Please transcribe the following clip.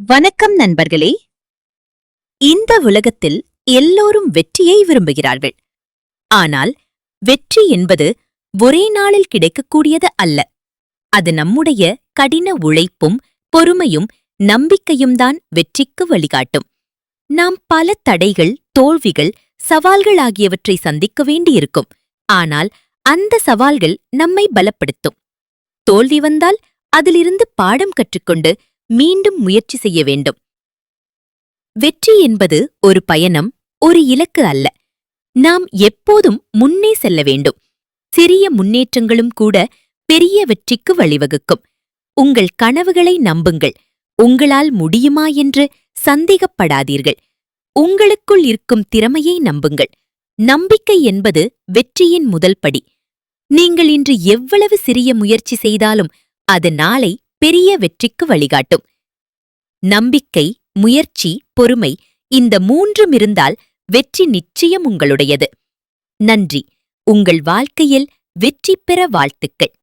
வணக்கம் நண்பர்களே. இந்த உலகத்தில் எல்லோரும் வெற்றியை விரும்புகிறார்கள். ஆனால் வெற்றி என்பது ஒரே நாளில் கிடைக்கக்கூடியது அல்ல. அது நம்முடைய கடின உழைப்பும் பொறுமையும் நம்பிக்கையும் தான் வெற்றிக்கு வழிகாட்டும். நாம் பல தடைகள் தோல்விகள் சவால்கள் ஆகியவற்றை சந்திக்க வேண்டியிருக்கும். ஆனால் அந்த சவால்கள் நம்மை பலப்படுத்தும். தோல்வி வந்தால் அதிலிருந்து பாடம் கற்றுக்கொண்டு மீண்டும் முயற்சி செய்ய வேண்டும். வெற்றி என்பது ஒரு பயணம் ஒரு இலக்கு அல்ல. நாம் எப்போதும் முன்னே செல்ல வேண்டும். சிறிய முன்னேற்றங்களும் கூட பெரிய வெற்றிக்கு வழிவகுக்கும். உங்கள் கனவுகளை நம்புங்கள். உங்களால் முடியுமா என்று சந்தேகப்படாதீர்கள். உங்களுக்குள் இருக்கும் திறமையை நம்புங்கள். நம்பிக்கை என்பது வெற்றியின் முதல் படி. நீங்கள் இன்று எவ்வளவு சிறிய முயற்சி செய்தாலும் அது நாளை பெரிய வெற்றிக்கு வழிகாட்டும். நம்பிக்கை முயற்சி பொறுமை இந்த மூன்றும் இருந்தால் வெற்றி நிச்சயம் உங்களுடையது. நன்றி. உங்கள் வாழ்க்கையில் வெற்றி பெற வாழ்த்துக்கள்.